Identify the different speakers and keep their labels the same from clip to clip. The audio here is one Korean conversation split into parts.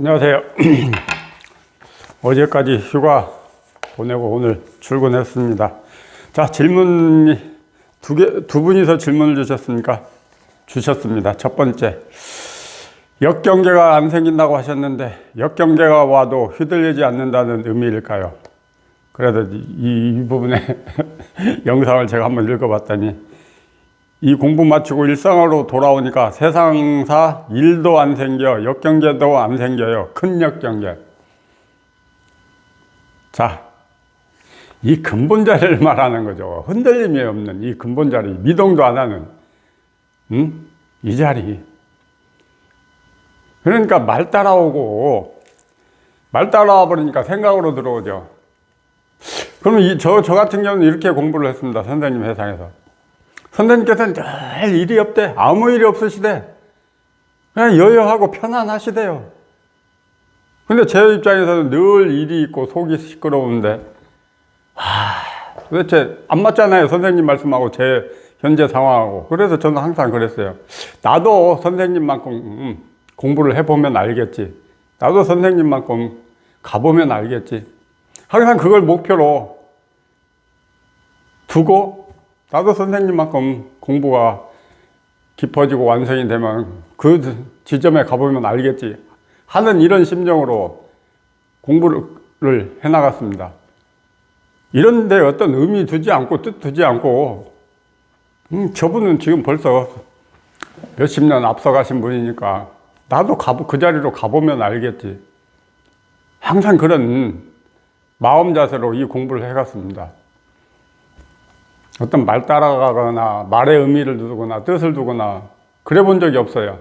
Speaker 1: 안녕하세요. 어제까지 휴가 보내고 오늘 출근했습니다. 자, 질문이 두 개, 두 분이서 질문을 주셨으니까 주셨습니다. 첫 번째. 역경계가 안 생긴다고 하셨는데, 역경계가 와도 휘둘리지 않는다는 의미일까요? 그래서 이, 이 부분에 영상을 제가 한번 읽어봤더니, 이 공부 마치고 일상으로 돌아오니까 세상사 일도 안 생겨, 역경계도 안 생겨요. 큰 역경계. 자, 이 근본 자리를 말하는 거죠. 흔들림이 없는 이 근본 자리, 미동도 안 하는, 응? 이 자리. 그러니까 말 따라오고, 말 따라와 버리니까 생각으로 들어오죠. 그럼 이, 저, 저 같은 경우는 이렇게 공부를 했습니다. 선생님 회상에서. 선생님께서는 늘 일이 없대. 아무 일이 없으시대. 그냥 여여하고 편안하시대요. 근데 제 입장에서는 늘 일이 있고 속이 시끄러운데, 하, 도대체 안 맞잖아요. 선생님 말씀하고 제 현재 상황하고. 그래서 저는 항상 그랬어요. 나도 선생님만큼 음, 공부를 해보면 알겠지. 나도 선생님만큼 가보면 알겠지. 항상 그걸 목표로 두고 나도 선생님만큼 공부가 깊어지고 완성이 되면 그 지점에 가보면 알겠지 하는 이런 심정으로 공부를 해나갔습니다. 이런데 어떤 의미 두지 않고 뜻 두지 않고 음, 저분은 지금 벌써 몇십 년 앞서가신 분이니까 나도 가보, 그 자리로 가보면 알겠지. 항상 그런 마음 자세로 이 공부를 해갔습니다. 어떤 말 따라가거나 말의 의미를 두거나 뜻을 두거나 그래 본 적이 없어요.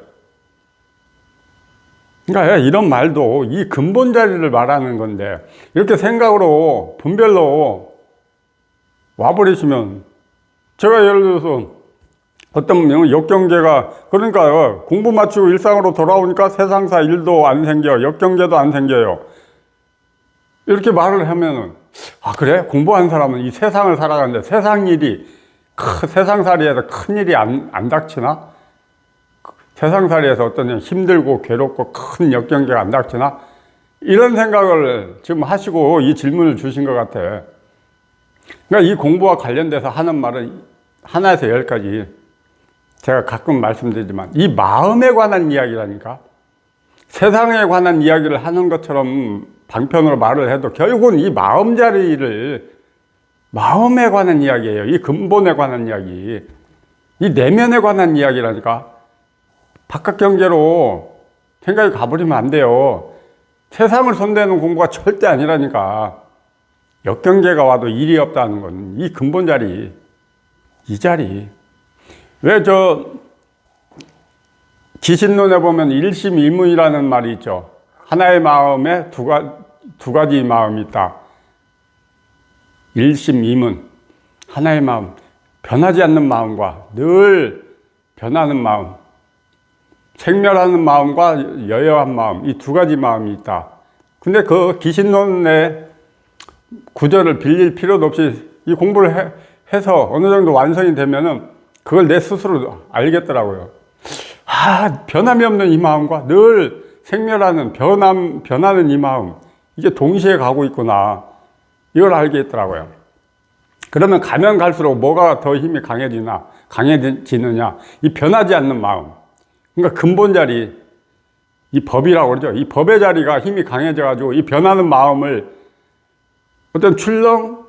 Speaker 1: 그러니까 이런 말도 이 근본 자리를 말하는 건데 이렇게 생각으로 분별로 와버리시면 제가 예를 들어서 어떤 분 역경계가 그러니까 공부 마치고 일상으로 돌아오니까 세상사 일도 안 생겨 역경계도 안 생겨요. 이렇게 말을 하면은 아 그래? 공부한 사람은 이 세상을 살아가는데 세상 일이 크, 세상살이에서 큰 일이 안, 안 닥치나? 세상살이에서 어떤 힘들고 괴롭고 큰 역경계가 안 닥치나? 이런 생각을 지금 하시고 이 질문을 주신 것 같아. 그러니까 이 공부와 관련돼서 하는 말은 하나에서 열까지 제가 가끔 말씀드리지만 이 마음에 관한 이야기라니까? 세상에 관한 이야기를 하는 것처럼 방편으로 말을 해도 결국은 이 마음 자리를 마음에 관한 이야기예요. 이 근본에 관한 이야기. 이 내면에 관한 이야기라니까. 바깥 경계로 생각이 가버리면 안 돼요. 세상을 손대는 공부가 절대 아니라니까. 역경계가 와도 일이 없다는 건 이 근본 자리, 이 자리. 왜 저 기신론에 보면 일심일문이라는 말이 있죠. 하나의 마음에 두, 가, 두 가지 마음이 있다. 일심이문. 하나의 마음. 변하지 않는 마음과 늘 변하는 마음. 생멸하는 마음과 여여한 마음. 이 두 가지 마음이 있다. 근데 그 기신론의 구절을 빌릴 필요도 없이 이 공부를 해, 해서 어느 정도 완성이 되면은 그걸 내 스스로 알겠더라고요. 아, 변함이 없는 이 마음과 늘 생멸하는 변함, 변하는 이 마음. 이게 동시에 가고 있구나. 이걸 알겠더라고요. 그러면 가면 갈수록 뭐가 더 힘이 강해지나, 강해지느냐. 이 변하지 않는 마음. 그러니까 근본 자리, 이 법이라고 그러죠. 이 법의 자리가 힘이 강해져 가지고 이 변하는 마음을 어떤 출렁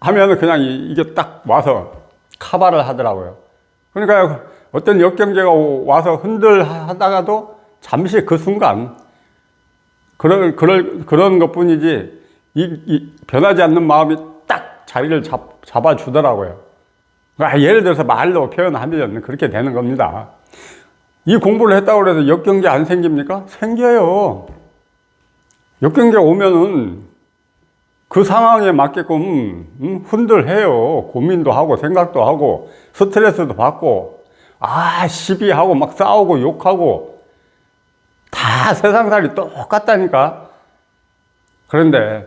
Speaker 1: 하면은 그냥 이게 딱 와서 카바를 하더라고요. 그러니까 어떤 역경제가 와서 흔들 하다가도 잠시 그 순간 그런 그런 그런 것뿐이지 이, 이 변하지 않는 마음이 딱 자리를 잡, 잡아주더라고요. 그러니까 예를 들어서 말로 표현하면 그렇게 되는 겁니다. 이 공부를 했다고 해서 역경계 안 생깁니까? 생겨요. 역경계 오면은 그 상황에 맞게끔 음, 흔들해요. 고민도 하고 생각도 하고 스트레스도 받고 아 시비하고 막 싸우고 욕하고 다 세상 살이 똑같다니까. 그런데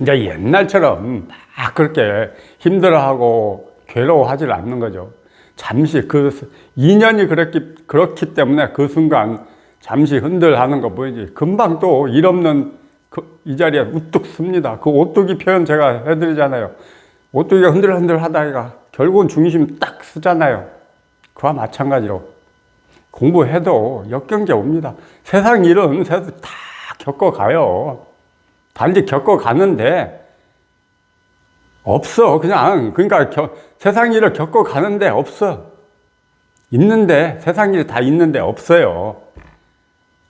Speaker 1: 이제 옛날처럼 막 그렇게 힘들어하고 괴로워하지 않는 거죠. 잠시 그 인연이 그렇기, 그렇기 때문에 그 순간 잠시 흔들하는 거 보이지? 금방 또 일 없는 그, 이 자리에 우뚝 씁니다. 그 오뚜기 표현 제가 해드리잖아요. 오뚜기가 흔들흔들 하다가 결국은 중심 딱 쓰잖아요. 그와 마찬가지로 공부해도 역경제 옵니다. 세상 일은 다 겪어가요. 단지 겪어가는데 없어. 그냥 그러니까 겨- 세상 일을 겪어가는데 없어. 있는데 세상 일이 다 있는데 없어요.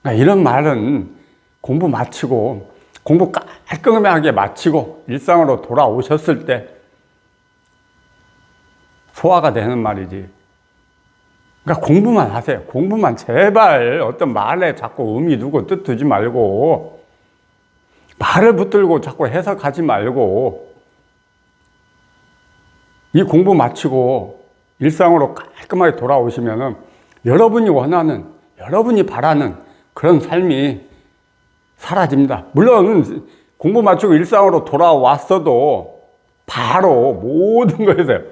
Speaker 1: 그러니까 이런 말은 공부 마치고 공부 깔끔하게 마치고 일상으로 돌아오셨을 때 소화가 되는 말이지. 그러니까 공부만 하세요. 공부만 제발 어떤 말에 자꾸 의미 두고 뜻 두지 말고 말을 붙들고 자꾸 해석하지 말고 이 공부 마치고 일상으로 깔끔하게 돌아오시면은 여러분이 원하는 여러분이 바라는 그런 삶이 사라집니다. 물론 공부 마치고 일상으로 돌아왔어도 바로 모든 것에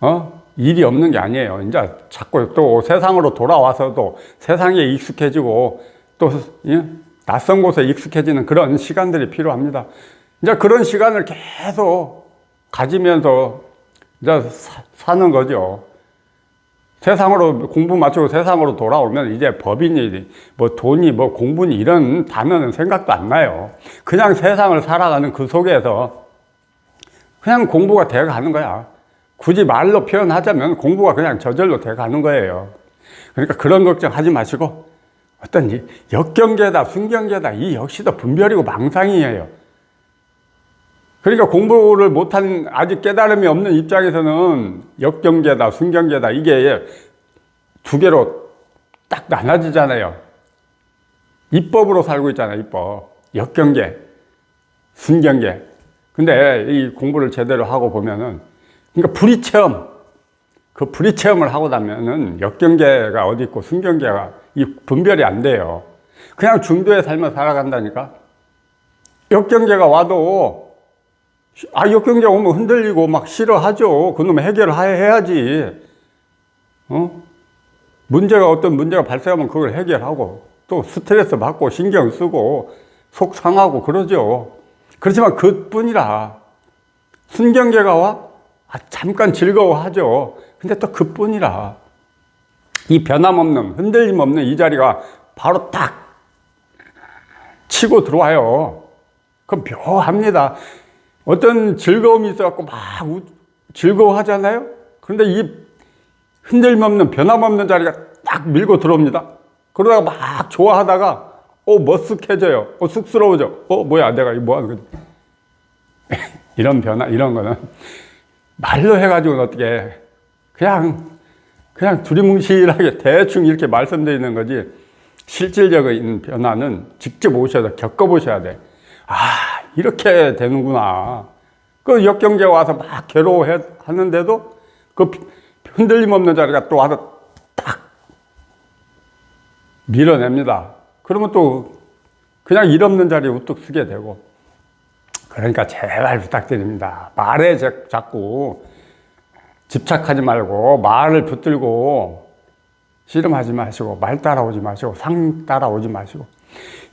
Speaker 1: 어? 일이 없는 게 아니에요. 이제 자꾸 또 세상으로 돌아와서도 세상에 익숙해지고 또 예? 낯선 곳에 익숙해지는 그런 시간들이 필요합니다. 이제 그런 시간을 계속 가지면서 이제 사, 사는 거죠. 세상으로 공부 마치고 세상으로 돌아오면 이제 법인이 뭐 돈이 뭐 공부니 이런 단어는 생각도 안 나요. 그냥 세상을 살아가는 그 속에서 그냥 공부가 돼 가는 거야. 굳이 말로 표현하자면 공부가 그냥 저절로 돼 가는 거예요. 그러니까 그런 걱정 하지 마시고 어떤 이 역경계다, 순경계다, 이 역시도 분별이고 망상이에요. 그러니까 공부를 못한 아직 깨달음이 없는 입장에서는 역경계다, 순경계다 이게 두 개로 딱 나눠지잖아요. 입법으로 살고 있잖아요, 입법. 역경계, 순경계. 근데 이 공부를 제대로 하고 보면은 그러니까 불이 체험, 그 불이 체험을 하고 나면은 역경계가 어디 있고 순경계가 이 분별이 안 돼요. 그냥 중도의 삶을 살아간다니까. 역경계가 와도 아, 역경제 오면 흔들리고 막 싫어하죠. 그놈 해결을 해야지. 어? 문제가 어떤 문제가 발생하면 그걸 해결하고 또 스트레스 받고 신경 쓰고 속 상하고 그러죠. 그렇지만 그뿐이라. 순경계가 와? 아, 잠깐 즐거워하죠. 근데 또 그뿐이라. 이 변함없는, 흔들림 없는 이 자리가 바로 딱 치고 들어와요. 그럼 묘합니다. 어떤 즐거움이 있어갖고 막 우- 즐거워하잖아요? 그런데 이 흔들림 없는, 변함 없는 자리가 딱 밀고 들어옵니다. 그러다가 막 좋아하다가, 어, 머쓱해져요. 어, 쑥스러워져. 어, 뭐야, 내가 이거 뭐 하는 거지? 이런 변화, 이런 거는 말로 해가지고는 어떻게, 그냥, 그냥 두리뭉실하게 대충 이렇게 말씀드리는 거지, 실질적인 변화는 직접 오셔서 겪어보셔야 돼. 아, 이렇게 되는구나. 그 역경제 와서 막 괴로워 하는데도 그 흔들림 없는 자리가 또 와서 딱 밀어냅니다. 그러면 또 그냥 일 없는 자리에 우뚝 쓰게 되고. 그러니까 제발 부탁드립니다. 말에 자- 자꾸 집착하지 말고 말을 붙들고 씨름하지 마시고 말 따라오지 마시고 상 따라오지 마시고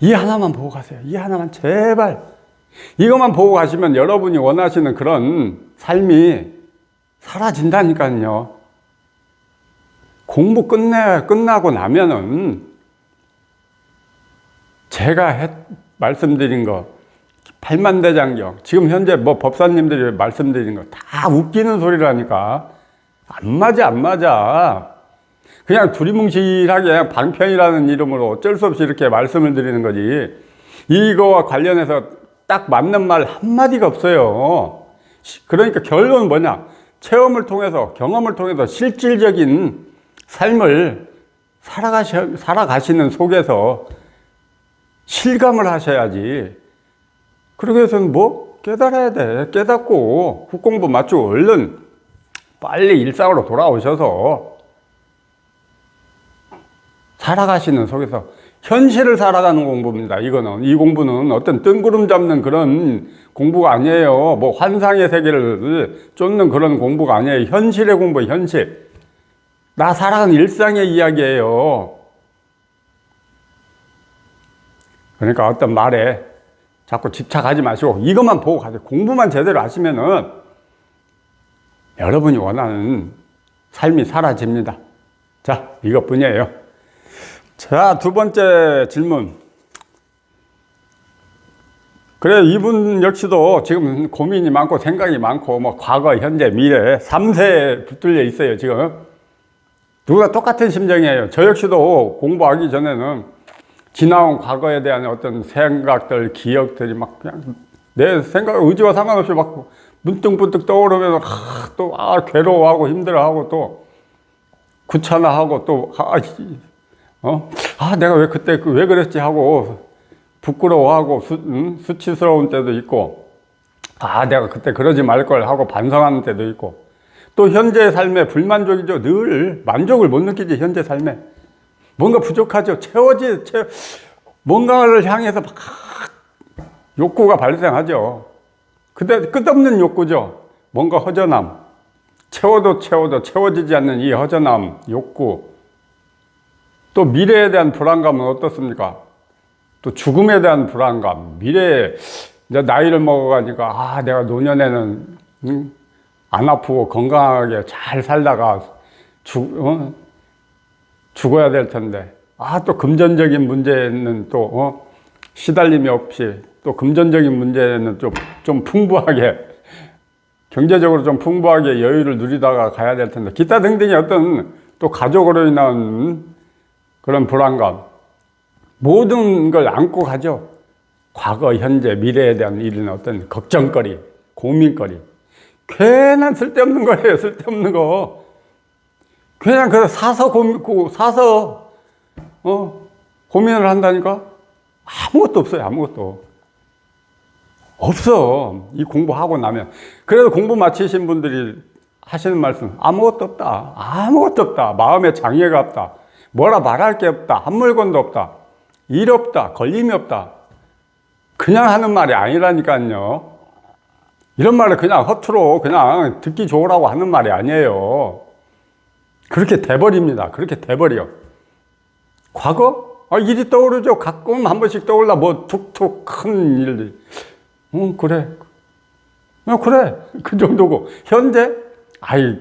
Speaker 1: 이 하나만 보고 가세요. 이 하나만 제발 이것만 보고 가시면 여러분이 원하시는 그런 삶이 사라진다니까요. 공부 끝내 끝나고 나면은 제가 했- 말씀드린 거 팔만대장경. 지금 현재 뭐 법사님들이 말씀드린 거다 웃기는 소리라니까 안 맞아 안 맞아. 그냥 두리뭉실하게 방편이라는 이름으로 어쩔 수 없이 이렇게 말씀을 드리는 거지. 이거와 관련해서 딱 맞는 말 한마디가 없어요. 시- 그러니까 결론은 뭐냐? 체험을 통해서 경험을 통해서 실질적인 삶을 살아가시, 살아가시는 속에서 실감을 하셔야지 그러기 위해서는 뭐 깨달아야 돼. 깨닫고 국공부 맞추고 얼른 빨리 일상으로 돌아오셔서 살아가시는 속에서 현실을 살아가는 공부입니다. 이거는 이 공부는 어떤 뜬구름 잡는 그런 공부가 아니에요. 뭐 환상의 세계를 쫓는 그런 공부가 아니에요. 현실의 공부, 현실. 나 살아가는 일상의 이야기예요. 그러니까 어떤 말에 자꾸 집착하지 마시고 이것만 보고 가세요. 공부만 제대로 하시면은 여러분이 원하는 삶이 사라집니다. 자, 이것뿐이에요. 자, 두 번째 질문. 그래, 이분 역시도 지금 고민이 많고 생각이 많고, 뭐, 과거, 현재, 미래, 3세에 붙들려 있어요, 지금. 누가 똑같은 심정이에요. 저 역시도 공부하기 전에는 지나온 과거에 대한 어떤 생각들, 기억들이 막 그냥 내 생각, 의지와 상관없이 막 문득문득 떠오르면서, 아, 또, 아, 괴로워하고 힘들어하고 또 귀찮아하고 또, 아, 씨, 어? 아, 내가 왜 그때 그- 왜 그랬지 하고 부끄러워하고 수, 음? 수치스러운 때도 있고, 아, 내가 그때 그러지 말 걸 하고 반성하는 때도 있고, 또 현재 삶에 불만족이죠. 늘 만족을 못 느끼지, 현재 삶에. 뭔가 부족하죠. 채워지, 채, 뭔가를 향해서 막 욕구가 발생하죠. 그때 끝없는 욕구죠. 뭔가 허전함. 채워도 채워도 채워지지 않는 이 허전함, 욕구. 또 미래에 대한 불안감은 어떻습니까? 또 죽음에 대한 불안감, 미래에 이제 나이를 먹어가니까 아 내가 노년에는 음, 안 아프고 건강하게 잘 살다가 죽 어? 죽어야 될 텐데 아 또 금전적인 문제는 또 어? 시달림이 없이 또 금전적인 문제는 좀, 좀 풍부하게 경제적으로 좀 풍부하게 여유를 누리다가 가야 될 텐데 기타 등등의 어떤 또 가족으로 인한 그런 불안감 모든 걸 안고 가죠. 과거, 현재, 미래에 대한 이런 어떤 걱정거리, 고민거리. 괜한 쓸데없는 거예요, 쓸데없는 거. 그냥 그 사서 고민, 고- 사서, 어, 고민을 한다니까? 아무것도 없어요, 아무것도. 없어. 이 공부하고 나면. 그래서 공부 마치신 분들이 하시는 말씀, 아무것도 없다. 아무것도 없다. 마음에 장애가 없다. 뭐라 말할 게 없다. 한 물건도 없다. 일 없다. 걸림이 없다. 그냥 하는 말이 아니라니까요. 이런 말을 그냥 허투루 그냥 듣기 좋으라고 하는 말이 아니에요. 그렇게 돼버립니다. 그렇게 돼버려. 과거? 아, 일이 떠오르죠. 가끔 한 번씩 떠올라. 뭐 툭툭 큰 일들이. 응, 그래. 어, 그래. 그 정도고. 현재? 아이,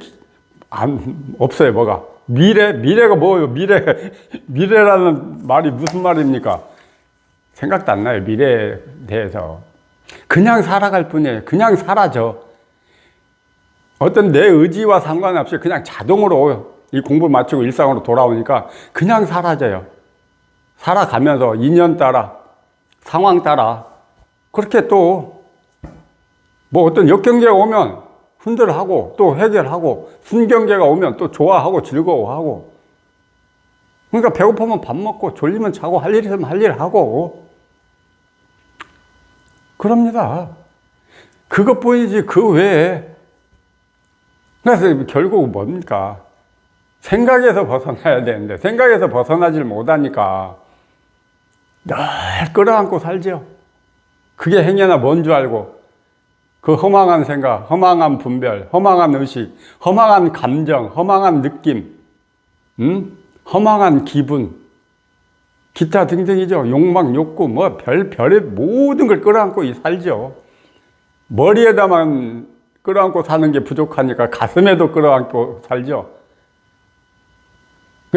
Speaker 1: 안, 없어요, 뭐가. 미래? 미래가 뭐예요? 미래. 미래라는 말이 무슨 말입니까? 생각도 안 나요, 미래에 대해서. 그냥 살아갈 뿐이에요. 그냥 사라져. 어떤 내 의지와 상관없이 그냥 자동으로 이 공부 마치고 일상으로 돌아오니까 그냥 사라져요. 살아가면서 인연 따라, 상황 따라, 그렇게 또 뭐 어떤 역경계가 오면 흔들하고 또 해결하고 순경계가 오면 또 좋아하고 즐거워하고 그러니까 배고프면 밥 먹고 졸리면 자고 할 일 있으면 할 일 하고 그럽니다. 그것뿐이지 그 외에 그래서 결국 뭡니까? 생각에서 벗어나야 되는데 생각에서 벗어나질 못하니까 늘 끌어안고 살죠. 그게 행여나 뭔 줄 알고 그 허망한 생각, 허망한 분별, 허망한 의식, 허망한 감정, 허망한 느낌, 음? 허망한 기분, 기타 등등이죠. 욕망, 욕구, 뭐 별, 별의 모든 걸 끌어안고 살죠. 머리에다만 끌어안고 사는 게 부족하니까 가슴에도 끌어안고 살죠.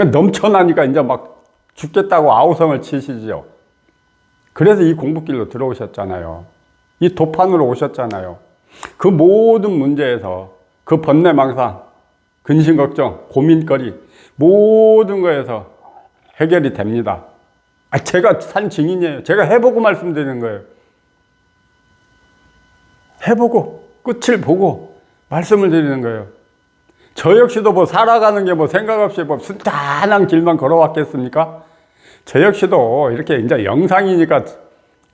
Speaker 1: 넘쳐나니까 이제 막 죽겠다고 아우성을 치시죠. 그래서 이 공부길로 들어오셨잖아요. 이 도판으로 오셨잖아요. 그 모든 문제에서 그 번뇌망상, 근심 걱정, 고민거리 모든 거에서 해결이 됩니다. 아, 제가 산 증인이에요. 제가 해보고 말씀드리는 거예요. 해보고 끝을 보고 말씀을 드리는 거예요. 저 역시도 뭐 살아가는 게 뭐 생각 없이 뭐 순탄한 길만 걸어왔겠습니까? 저 역시도 이렇게 이제 영상이니까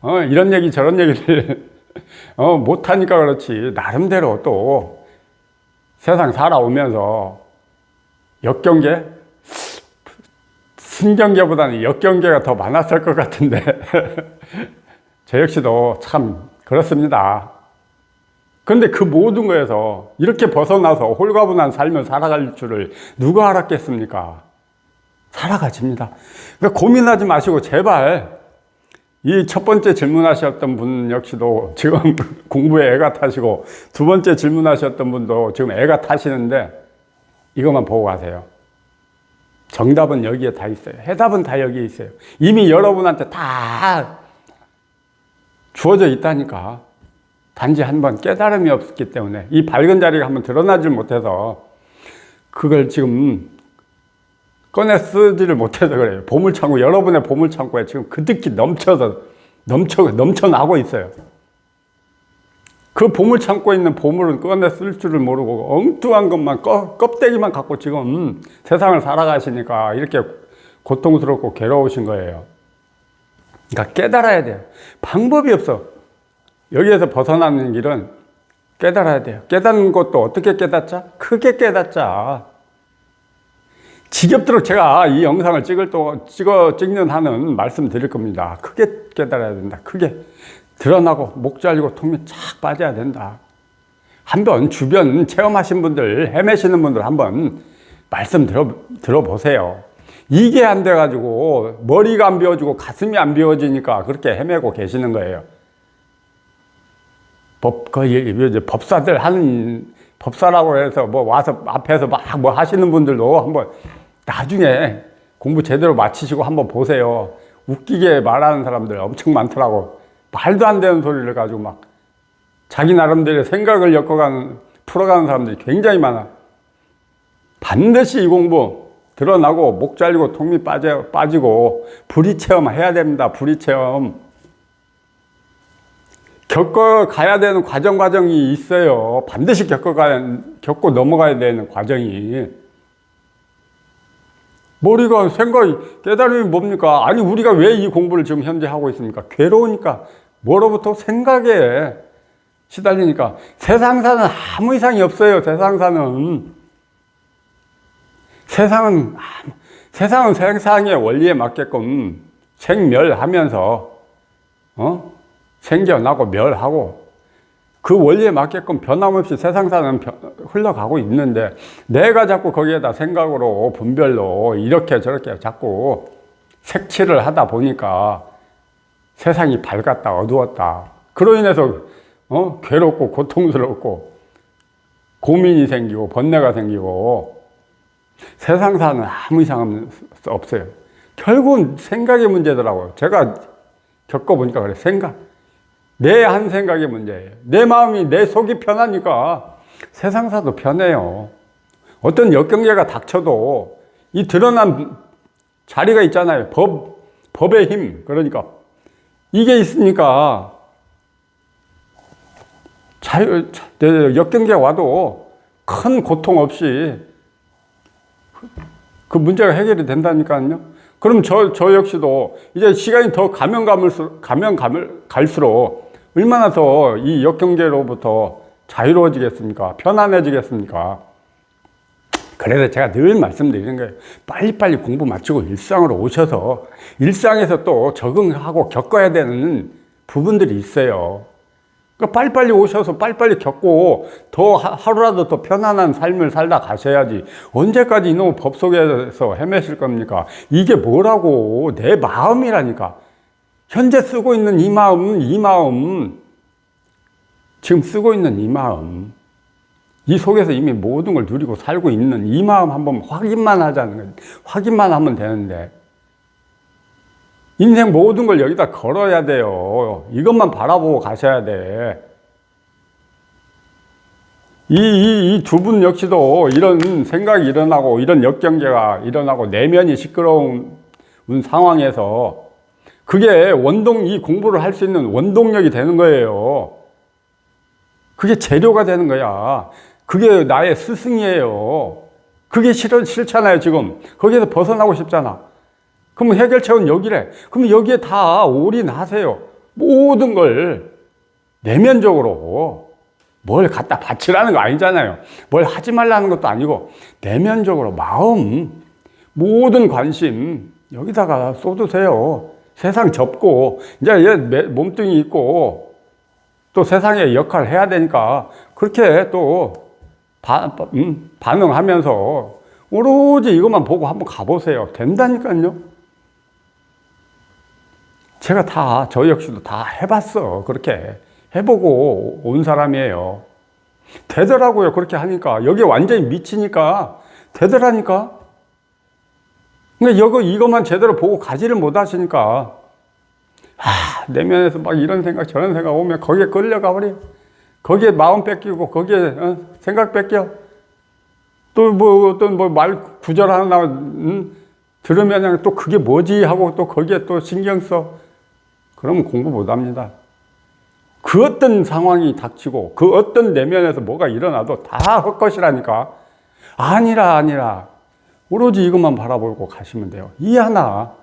Speaker 1: 어, 이런 얘기 저런 얘기를 어, 못하니까 그렇지 나름대로 또 세상 살아오면서 역경계 순경계보다는 역경계가 더 많았을 것 같은데 저 역시도 참 그렇습니다. 그런데 그 모든 거에서 이렇게 벗어나서 홀가분한 삶을 살아갈 줄을 누가 알았겠습니까? 살아가집니다. 그러니까 고민하지 마시고 제발 이 첫 번째 질문하셨던 분 역시도 지금 공부에 애가 타시고 두 번째 질문하셨던 분도 지금 애가 타시는데 이것만 보고 가세요. 정답은 여기에 다 있어요. 해답은 다 여기에 있어요. 이미 여러분한테 다 주어져 있다니까. 단지 한번 깨달음이 없기 때문에 이 밝은 자리가 한번 드러나질 못해서 그걸 지금 꺼내 쓰지를 못해서 그래요. 보물창고, 여러분의 보물창고에 지금 그득히 넘쳐서, 넘쳐, 넘쳐나고 있어요. 그 보물창고에 있는 보물은 꺼내 쓸 줄을 모르고 엉뚱한 것만, 껍, 껍데기만 갖고 지금 세상을 살아가시니까 이렇게 고통스럽고 괴로우신 거예요. 그러니까 깨달아야 돼요. 방법이 없어. 여기에서 벗어나는 길은 깨달아야 돼요. 깨닫는 것도 어떻게 깨닫자? 크게 깨닫자. 지겹도록 제가 이 영상을 찍을 또 찍어 찍는 한은 말씀 드릴 겁니다. 크게 깨달아야 된다. 크게 드러나고 목 잘리고 통이 착 빠져야 된다. 한번 주변 체험하신 분들 헤매시는 분들 한번 말씀 들어 들어보세요. 이게 안 돼가지고 머리가 안 비워지고 가슴이 안 비워지니까 그렇게 헤매고 계시는 거예요. 법, 그, 이제 법사들 하는, 법사라고 해서 뭐 와서 앞에서 막 뭐 하시는 분들도 한번 나중에 공부 제대로 마치시고 한번 보세요. 웃기게 말하는 사람들 엄청 많더라고. 말도 안 되는 소리를 가지고 막 자기 나름대로 생각을 엮어가는, 풀어가는 사람들이 굉장히 많아. 반드시 이 공부 드러나고 목 잘리고 통이 빠져, 빠지고 불이 체험 해야 됩니다. 불이 체험. 겪어 가야 되는 과정 과정이 있어요. 반드시 겪어 가야 겪고 넘어가야 되는 과정이. 머리가 생각이 깨달음이 뭡니까? 아니 우리가 왜 이 공부를 지금 현재 하고 있습니까? 괴로우니까 뭐로부터 생각에 시달리니까 세상사는 아무 이상이 없어요. 세상사는 세상은 세상은 세상의 원리에 맞게끔 생멸하면서 어? 생겨나고 멸하고 그 원리에 맞게끔 변함없이 세상사는 변- 흘러가고 있는데 내가 자꾸 거기에다 생각으로 분별로 이렇게 저렇게 자꾸 색칠을 하다 보니까 세상이 밝았다 어두웠다. 그로 인해서 어? 괴롭고 고통스럽고 고민이 생기고 번뇌가 생기고 세상사는 아무 이상 없어요. 결국은 생각의 문제더라고요. 제가 겪어보니까 그래. 생각 내 한 생각의 문제예요. 내 마음이 내 속이 편하니까 세상사도 편해요. 어떤 역경계가 닥쳐도 이 드러난 자리가 있잖아요. 법, 법의 힘. 그러니까 이게 있으니까 자유, 역경계가 와도 큰 고통 없이 그 문제가 해결이 된다니까요. 그럼 저, 저 역시도 이제 시간이 더 가면 가면 가면 갈수록 얼마나 더 이 역경계로부터 자유로워지겠습니까? 편안해지겠습니까? 그래서 제가 늘 말씀드리는 거예요. 빨리빨리 공부 마치고 일상으로 오셔서 일상에서 또 적응하고 겪어야 되는 부분들이 있어요. 그러니까 빨리빨리 오셔서 빨리빨리 겪고 더 하- 하루라도 더 편안한 삶을 살다 가셔야지. 언제까지 이놈의 법 속에서 헤매실 겁니까? 이게 뭐라고? 내 마음이라니까. 현재 쓰고 있는 이 마음, 이 마음. 지금 쓰고 있는 이 마음. 이 속에서 이미 모든 걸 누리고 살고 있는 이 마음 한번 확인만 하자는 거예요. 확인만 하면 되는데. 인생 모든 걸 여기다 걸어야 돼요. 이것만 바라보고 가셔야 돼. 이, 이, 이두분 역시도 이런 생각이 일어나고, 이런 역경계가 일어나고, 내면이 시끄러운 상황에서 그게 원동, 이 공부를 할 수 있는 원동력이 되는 거예요. 그게 재료가 되는 거야. 그게 나의 스승이에요. 그게 싫, 싫잖아요, 지금. 거기에서 벗어나고 싶잖아. 그럼 해결책은 여기래. 그럼 여기에 다 올인하세요. 모든 걸 내면적으로 뭘 갖다 바치라는 거 아니잖아요. 뭘 하지 말라는 것도 아니고 내면적으로 마음, 모든 관심 여기다가 쏟으세요. 세상 접고 이제 얘 매- 몸뚱이 있고 또 세상에 역할을 해야 되니까 그렇게 또 바, 음, 반응하면서 오로지 이것만 보고 한번 가보세요. 된다니까요. 제가 다, 저 역시도 다 해봤어. 그렇게. 해보고 온 사람이에요. 되더라고요. 그렇게 하니까. 여기 완전히 미치니까. 되더라니까. 근데 이거, 이것만 제대로 보고 가지를 못 하시니까. 아, 내면에서 막 이런 생각, 저런 생각 오면 거기에 끌려가 버려. 거기에 마음 뺏기고, 거기에 어, 생각 뺏겨. 또 뭐 어떤 뭐 말 구절 하나 음, 들으면 또 그게 뭐지 하고 또 거기에 또 신경 써. 그러면 공부 못 합니다. 그 어떤 상황이 닥치고 그 어떤 내면에서 뭐가 일어나도 다 헛것이라니까. 아니라 아니라 오로지 이것만 바라보고 가시면 돼요. 이 하나.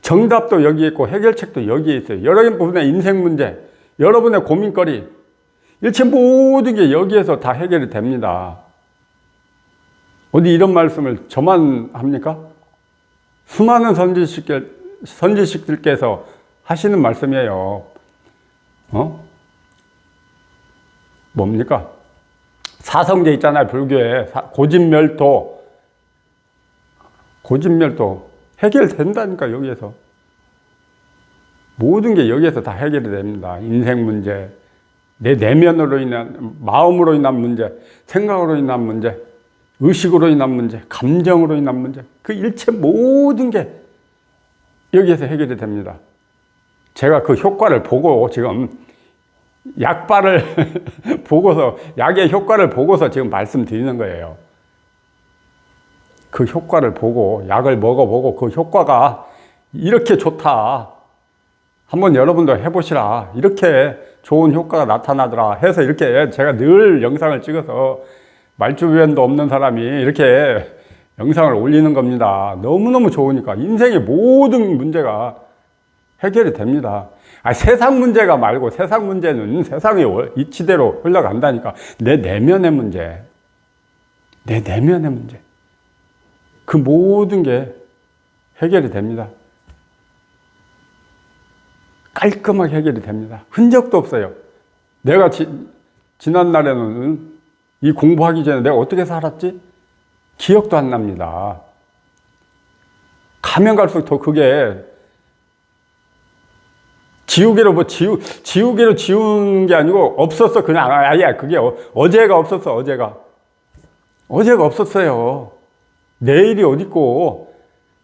Speaker 1: 정답도 여기 있고 해결책도 여기에 있어요. 여러분의 인생 문제, 여러분의 고민거리, 일체 모든 게 여기에서 다 해결이 됩니다. 어디 이런 말씀을 저만 합니까? 수많은 선지식들, 선지식들께서 하시는 말씀이에요. 어? 뭡니까? 사성제 있잖아요, 불교에. 사- 고진멸도. 고진멸도. 해결된다니까, 여기에서. 모든 게 여기에서 다 해결이 됩니다. 인생 문제, 내 내면으로 인한, 마음으로 인한 문제, 생각으로 인한 문제, 의식으로 인한 문제, 감정으로 인한 문제, 그 일체 모든 게 여기에서 해결이 됩니다. 제가 그 효과를 보고 지금 약발을 보고서, 약의 효과를 보고서 지금 말씀드리는 거예요. 그 효과를 보고, 약을 먹어보고 그 효과가 이렇게 좋다. 한번 여러분도 해보시라. 이렇게 좋은 효과가 나타나더라. 해서 이렇게 제가 늘 영상을 찍어서 말주변도 없는 사람이 이렇게 영상을 올리는 겁니다. 너무너무 좋으니까. 인생의 모든 문제가 해결이 됩니다. 아, 세상 문제가 말고 세상 문제는 세상이 이치대로 흘러간다니까. 내 내면의 문제. 내 내면의 문제. 그 모든 게 해결이 됩니다. 깔끔하게 해결이 됩니다. 흔적도 없어요. 내가 지, 지난 날에는 이 공부하기 전에 내가 어떻게 살았지? 기억도 안 납니다. 가면 갈수록 더 그게 지우개로 뭐 지우 지우개로 지우는 게 아니고 없었어 그냥 아예 그게 어, 어제가 없었어 어제가 어제가 없었어요. 내일이 어디 있고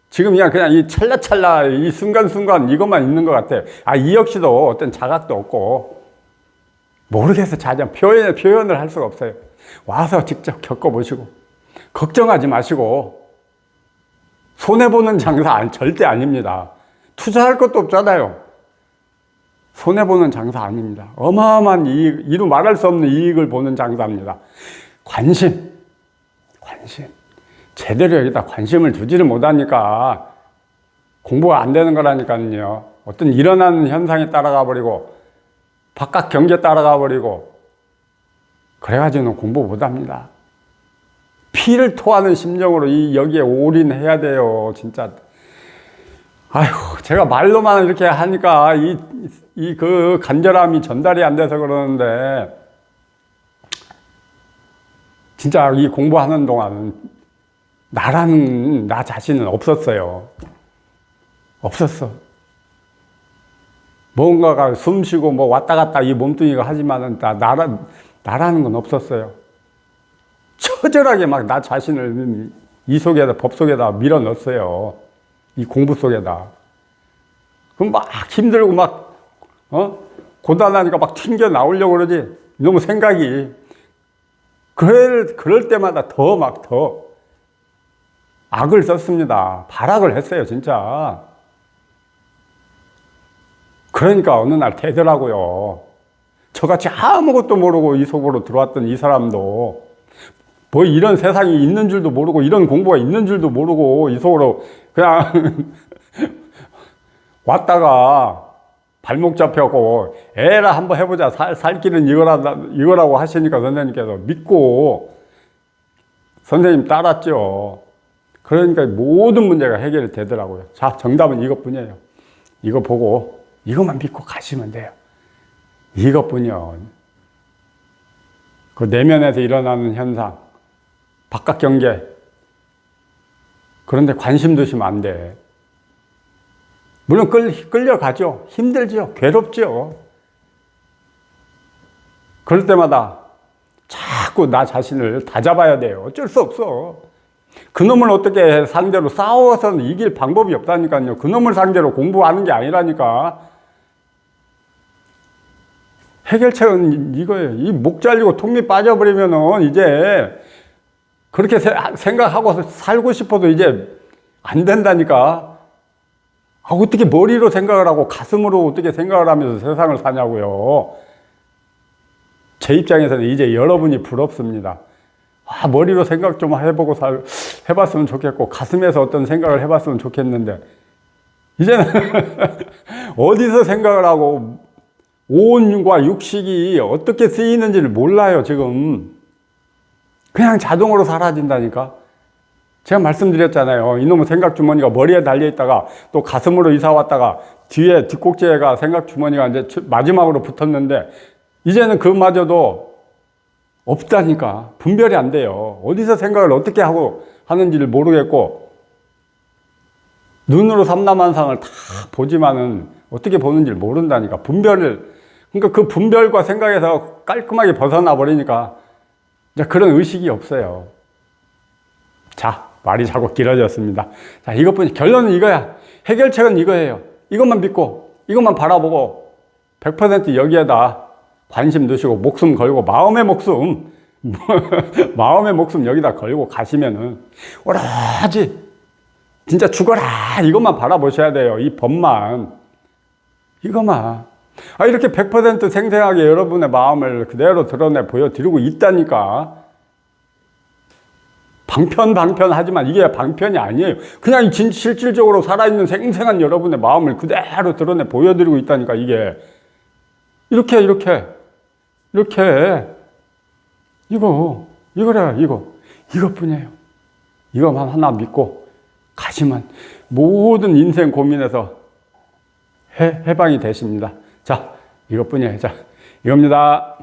Speaker 1: 지금 그냥 이 찰나찰나 이 순간순간 이것만 있는 것 같아. 아 이 역시도 어떤 자각도 없고 모르겠어 자장 표현 표현을 할 수가 없어요. 와서 직접 겪어보시고 걱정하지 마시고 손해 보는 장사 안, 절대 아닙니다. 투자할 것도 없잖아요. 손해 보는 장사 아닙니다. 어마어마한 이익, 이루 말할 수 없는 이익을 보는 장사입니다. 관심, 관심. 제대로 여기다 관심을 두지를 못하니까 공부가 안 되는 거라니까요. 어떤 일어나는 현상에 따라가 버리고 바깥 경제 따라가 버리고 그래가지고는 공부 못 합니다. 피를 토하는 심정으로 이 여기에 올인해야 돼요, 진짜. 아휴, 제가 말로만 이렇게 하니까 이, 이 그 간절함이 전달이 안 돼서 그러는데, 진짜 이 공부하는 동안 나라는, 나 자신은 없었어요. 없었어. 뭔가가 숨 쉬고 뭐 왔다 갔다 이 몸뚱이가 하지만은 나, 나라, 나라는 건 없었어요. 처절하게 막 나 자신을 이 속에다, 법 속에다 밀어 넣었어요. 이 공부 속에다. 그럼 막 힘들고 막, 어? 고단하니까 막 튕겨 나오려고 그러지. 너무 생각이. 그럴, 그럴 때마다 더 막 더 악을 썼습니다. 발악을 했어요, 진짜. 그러니까 어느 날 되더라고요. 저같이 아무것도 모르고 이 속으로 들어왔던 이 사람도 뭐 이런 세상이 있는 줄도 모르고 이런 공부가 있는 줄도 모르고 이 속으로 그냥 왔다가 발목 잡혀고 에라 한번 해보자 살, 살 길은 이거라, 이거라고 하시니까 선생님께서 믿고 선생님 따랐죠. 그러니까 모든 문제가 해결이 되더라고요. 자, 정답은 이것뿐이에요. 이거 보고 이것만 믿고 가시면 돼요. 이것뿐이요. 그 내면에서 일어나는 현상, 바깥 경계. 그런데 관심 두시면 안 돼. 물론 끌, 끌려가죠. 힘들죠. 괴롭죠. 그럴 때마다 자꾸 나 자신을 다잡아야 돼요. 어쩔 수 없어. 그놈을 어떻게 상대로 싸워서는 이길 방법이 없다니까요. 그놈을 상대로 공부하는 게 아니라니까. 해결책은 이거예요. 이 목 잘리고 통이 빠져버리면은 이제 그렇게 세- 생각하고 살고 싶어도 이제 안 된다니까. 아, 어떻게 머리로 생각을 하고 가슴으로 어떻게 생각을 하면서 세상을 사냐고요. 제 입장에서는 이제 여러분이 부럽습니다. 아, 머리로 생각 좀 해보고 살, 해봤으면 좋겠고, 가슴에서 어떤 생각을 해봤으면 좋겠는데, 이제는 어디서 생각을 하고, 온과 육식이 어떻게 쓰이는지를 몰라요, 지금. 그냥 자동으로 사라진다니까. 제가 말씀드렸잖아요. 이놈의 생각 주머니가 머리에 달려 있다가 또 가슴으로 이사 왔다가 뒤에 뒷꼭지에가 생각 주머니가 이제 마지막으로 붙었는데, 이제는 그마저도 없다니까. 분별이 안 돼요. 어디서 생각을 어떻게 하고 하는지를 모르겠고, 눈으로 삼남한상을 다 보지만은 어떻게 보는지를 모른다니까. 분별을, 그러니까 그 분별과 생각에서 깔끔하게 벗어나 버리니까 그런 의식이 없어요. 자, 말이 자꾸 길어졌습니다. 자, 이것뿐이, 결론은 이거야. 해결책은 이거예요. 이것만 믿고, 이것만 바라보고, 100% 여기에다 관심 두시고, 목숨 걸고, 마음의 목숨, 마음의 목숨 여기다 걸고 가시면은, 오로지, 진짜 죽어라! 이것만 바라보셔야 돼요. 이 법만. 이것만. 아, 이렇게 100% 생생하게 여러분의 마음을 그대로 드러내 보여드리고 있다니까. 방편, 방편 하지만 이게 방편이 아니에요. 그냥 진, 실질적으로 살아있는 생생한 여러분의 마음을 그대로 드러내 보여드리고 있다니까, 이게. 이렇게, 이렇게, 이렇게. 이거, 이거래, 이거. 이것뿐이에요. 이것만 하나 믿고 가시면 모든 인생 고민에서 해, 해방이 되십니다. 자, 이것뿐이에요. 자, 이겁니다.